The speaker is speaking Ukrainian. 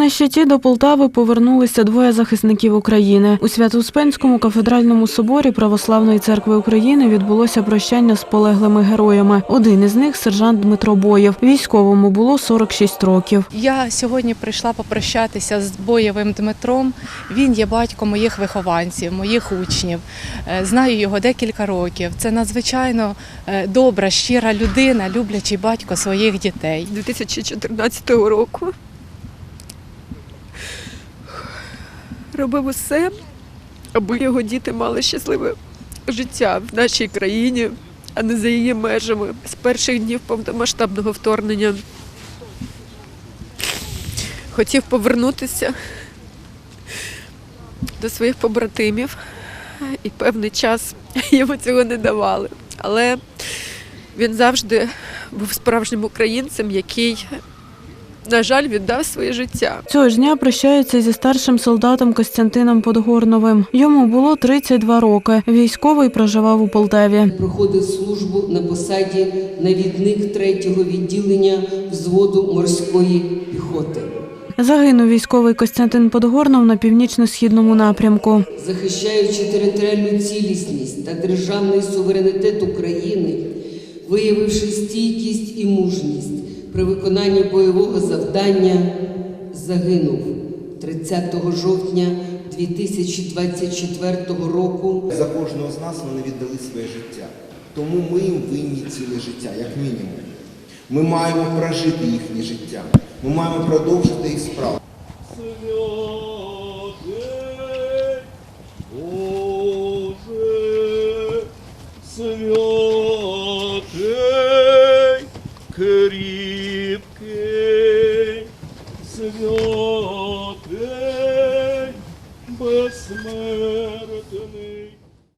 На щиті до Полтави повернулися двоє захисників України. У Свято-Успенському кафедральному соборі Православної церкви України відбулося прощання з полеглими героями. Один із них сержант Дмитро Боєв. Військовому було 46 років. Я сьогодні прийшла попрощатися з бойовим Дмитром. Він є батько моїх вихованців, моїх учнів. Е, Знаю його декілька років. Це надзвичайно е, добра, щира людина, люблячий батько своїх дітей. 2014 року. Робив усе, аби його діти мали щасливе життя в нашій країні, а не за її межами. З перших днів повномасштабного вторгнення хотів повернутися до своїх побратимів, і певний час йому цього не давали. Але він завжди був справжнім українцем, який, на жаль, віддав своє життя. Цього ж дня прощаються зі старшим солдатом Костянтином Подгорновим. Йому було 32 роки. Військовий проживав у Полтаві. проходив службу на посаді навідник 3-го відділення взводу морської піхоти. Загинув військовий Костянтин Подгорнов на північно-східному напрямку. Захищаючи територіальну цілісність та державний суверенітет України, виявивши стійкість і мужність при виконанні бойового завдання, загинув 30 жовтня 2024 року За кожного з нас вони віддали своє життя. Тому ми їм винні ціле життя, як мінімум. Ми маємо прожити їхнє життя. Ми маємо продовжити їх справу. Святий, Боже, святий, кріпкий, святий, безсмертний.